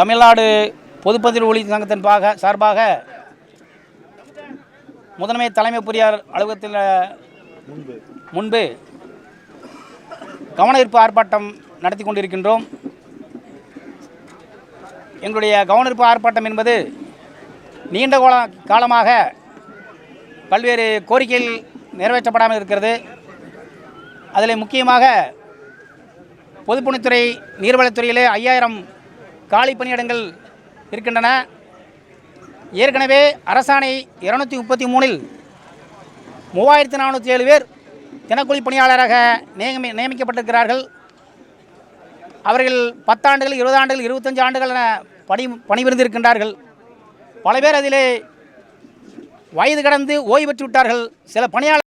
தமிழ்நாடு பொதுப்பதிவு ஊழியர் சங்கத்தின் பாக சார்பாக முதன்மை தலைமை பொறியார் அலுவலகத்தில் முன்பு கவனஈர்ப்பு ஆர்ப்பாட்டம் நடத்தி கொண்டிருக்கின்றோம். எங்களுடைய கவனர்ப்பு ஆர்ப்பாட்டம் என்பது நீண்ட கோல காலமாக பல்வேறு கோரிக்கைகள் நிறைவேற்றப்படாமல் இருக்கிறது. அதில் முக்கியமாக பொதுப்பணித்துறை நீர்வளத்துறையிலே ஐயாயிரம் காலி பணியிடங்கள் இருக்கின்றன. ஏற்கனவே அரசாணை இருநூத்தி முப்பத்தி மூணில் மூவாயிரத்தி நானூற்றி ஏழு பேர் தினக்கூலி பணியாளராக நியமி நியமிக்கப்பட்டிருக்கிறார்கள். அவர்கள் பத்தாண்டுகள் இருபது ஆண்டுகள் இருபத்தஞ்சு ஆண்டுகள் என பணி பணிபுரிந்திருக்கின்றார்கள். பல பேர் அதிலே வயது கடந்து ஓய்வு பெற்று விட்டார்கள் சில பணியாளர்